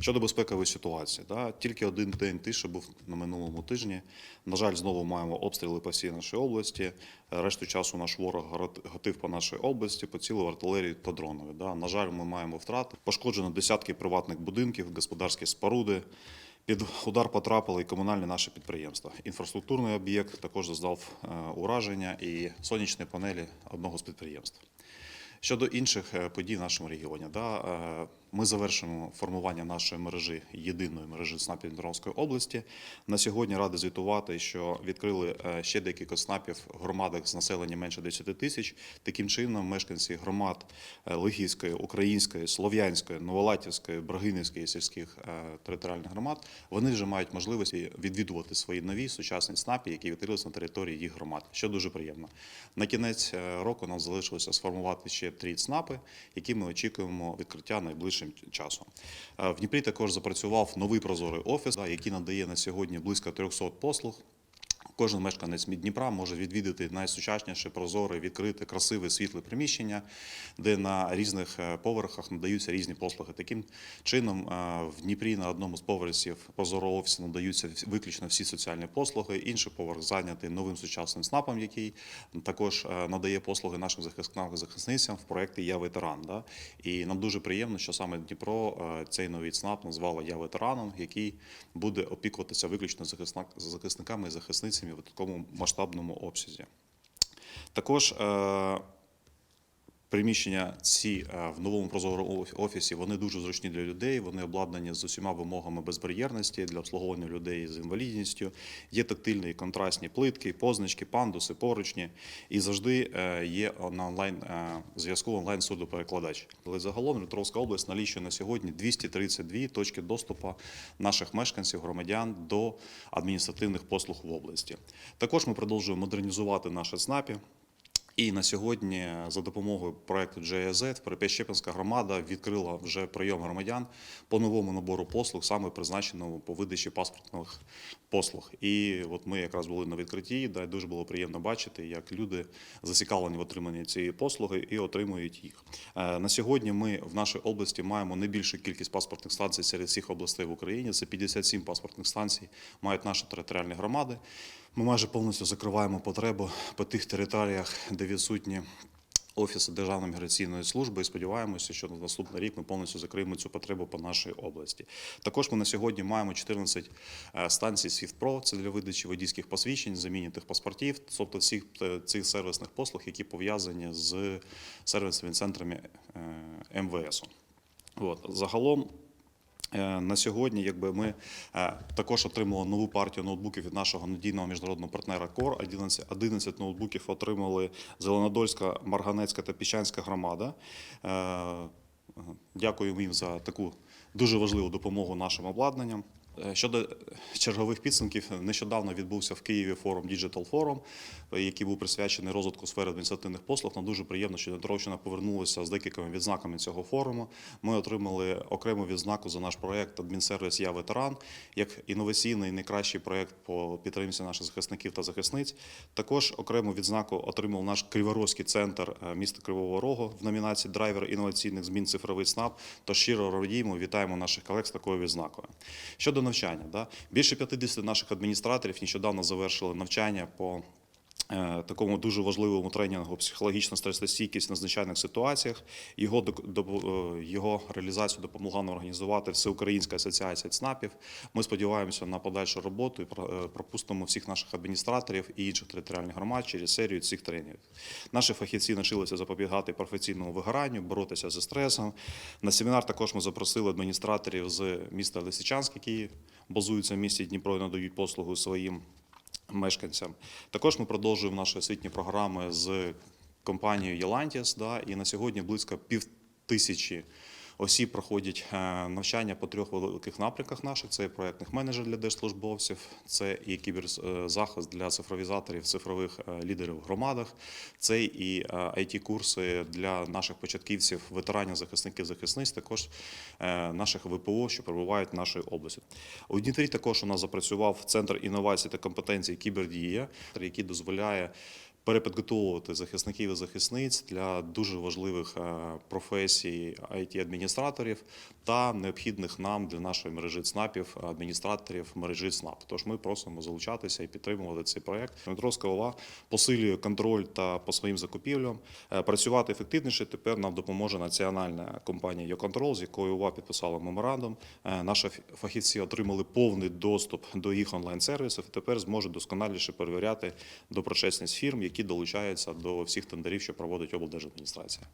Щодо безпекової ситуації, да, тільки один день тиші був на минулому тижні. На жаль, знову маємо обстріли по всій нашій області. Решту часу наш ворог гатив по нашій області, поцілив артилерії та дронові. Да. На жаль, ми маємо втрати. Пошкоджено десятки приватних будинків, господарські споруди. Під удар потрапили і комунальні наші підприємства. Інфраструктурний об'єкт також зазнав е, ураження і сонячні панелі одного з підприємств. Щодо інших е, подій в нашому регіоні, да, е, ми завершимо формування нашої мережі єдиної мережі СНАПів Дніпровської області. На сьогодні ради звітувати, що відкрили е, ще декілька СНАПів громадах з населенням менше 10 тисяч. Таким чином, мешканці громад е, Легійської, Української, Слов'янської, Новолатівської, Брагинівської сільських е, територіальних громад вони вже мають можливість відвідувати свої нові сучасні СНАПи, які відкрилися на території їх громад, що дуже приємно. На кінець року нам залишилося сформувати ще три ЦНАПи, які ми очікуємо відкриття найближчим часом. Е, В Дніпрі також запрацював новий прозорий офіс, який надає на сьогодні близько 300 послуг. Кожен мешканець Дніпра може відвідати найсучасніше, прозоре, відкрите, красиве, світле приміщення, де на різних е, поверхах надаються різні послуги. Таким чином, е, в Дніпрі на одному з поверхів прозорого офісу надаються виключно всі соціальні послуги. Інший поверх зайнятий новим сучасним СНАПом, який також е, надає послуги нашим захисникам захисницям в проєкті Я ветеран. Да? І нам дуже приємно, що саме Дніпро цей новий ЦНАП назвало Я ветераном, який буде опікуватися виключно захисниками і захисницями в такому масштабному обсязі. Також е, приміщення ці е, в новому прозорому офісі вони дуже зручні для людей. Вони обладнані з усіма вимогами безбар'єрності для обслуговування людей з інвалідністю. Є тактильні контрастні плитки, позначки, пандуси, поручні, і завжди е, є на онлайн е, зв'язку онлайн судоперекладач. Але загалом Дніпровська область налічує на сьогодні 232 точки доступу наших мешканців, громадян до адміністративних послуг в області. Також ми продовжуємо модернізувати наші ЦНАПи. І на сьогодні за допомогою проекту GIZ Перепещепинська громада відкрила вже прийом громадян по новому набору послуг, саме призначеному по видачі паспортних послуг. І от ми якраз були на відкритті, де дуже було приємно бачити, як люди зацікавлені в отриманні цієї послуги і отримують їх. Е, На сьогодні ми в нашій області маємо найбільшу кількість паспортних станцій серед всіх областей в Україні. Це 57 паспортних станцій мають наші територіальні громади. Ми майже повністю закриваємо потребу по тих територіях, де відсутні офіси Державної міграційної служби. І сподіваємося, що на наступний рік ми повністю закриємо цю потребу по нашій області. Також ми на сьогодні маємо 14 е, станцій СвіФТПРО, це для видачі водійських посвідчень, замінітих паспортів, тобто всіх е, цих сервісних послуг, які пов'язані з сервісними центрами е, МВС. От загалом. Е, На сьогодні, якби ми е, також отримали нову партію ноутбуків від нашого надійного міжнародного партнера КОР. 11, 11 ноутбуків отримали Зеленодольська, Марганецька та Піщанська громада. Е, Дякую їм за таку дуже важливу допомогу нашим обладнанням. Е, Щодо чергових підсумків, нещодавно відбувся в Києві форум Digital Forum, е, який був присвячений розвитку сфери адміністративних послуг. Нам дуже приємно, що Дніпровщина повернулася з декількома відзнаками цього форуму. Ми отримали окрему відзнаку за наш проект Адмінсервіс Я ветеран як інноваційний найкращий проект по підтримці наших захисників та захисниць. Також окрему відзнаку отримав наш Криворозький центр е, міста Кривого Рогу в номінації Драйвер інноваційних змін цифровий ЦНАП. То щиро радіємо, вітаємо наших колег з такою відзнакою. Щодо навчання, да, більше 50 наших адміністраторів нещодавно завершили навчання по такому дуже важливому тренінгу психологічна стресостійкість в надзвичайних ситуаціях. Його, е, його реалізацію допомогла нам організувати Всеукраїнська асоціація ЦНАПів. Ми сподіваємося на подальшу роботу і е, пропустимо всіх наших адміністраторів і інших територіальних громад через серію цих тренінгів. Наші фахівці навчилися запобігати професійному вигоранню, боротися зі стресом. На семінар також ми запросили адміністраторів з міста Лисичанськ, які базуються в місті Дніпро і надають послугу своїм мешканцям. Також ми продовжуємо наші освітні програми з компанією Єлантіс. Да, і на сьогодні близько пів тисячі осіб проходять е, навчання по трьох великих напрямках наших: це і проєктних менеджерів для держслужбовців, це і кіберзахист для цифровізаторів, цифрових е, лідерів в громадах, це і it курси для наших початківців, ветеранів, захисників, захисниць, також е, наших ВПО, що перебувають в нашій області. У Дніпрі також у нас запрацював центр інновацій та компетенцій Кібердія, який дозволяє перепідготовувати захисників і захисниць для дуже важливих е, професій IT-адміністраторів та необхідних нам для нашої мережі ЦНАПів адміністраторів мережі ЦНАП. Тож ми просимо залучатися і підтримувати цей проект. Дмитровська ОВА посилює контроль та по своїм закупівлям. Е, Працювати ефективніше тепер нам допоможе національна компанія «Йоконтрол», з якою ОВА підписала меморандум. Е, Наші фахівці отримали повний доступ до їх онлайн-сервісів і тепер зможуть досконаліше перевіряти доброчесність фірм, які долучаються до всіх тендерів, що проводить облдержадміністрація.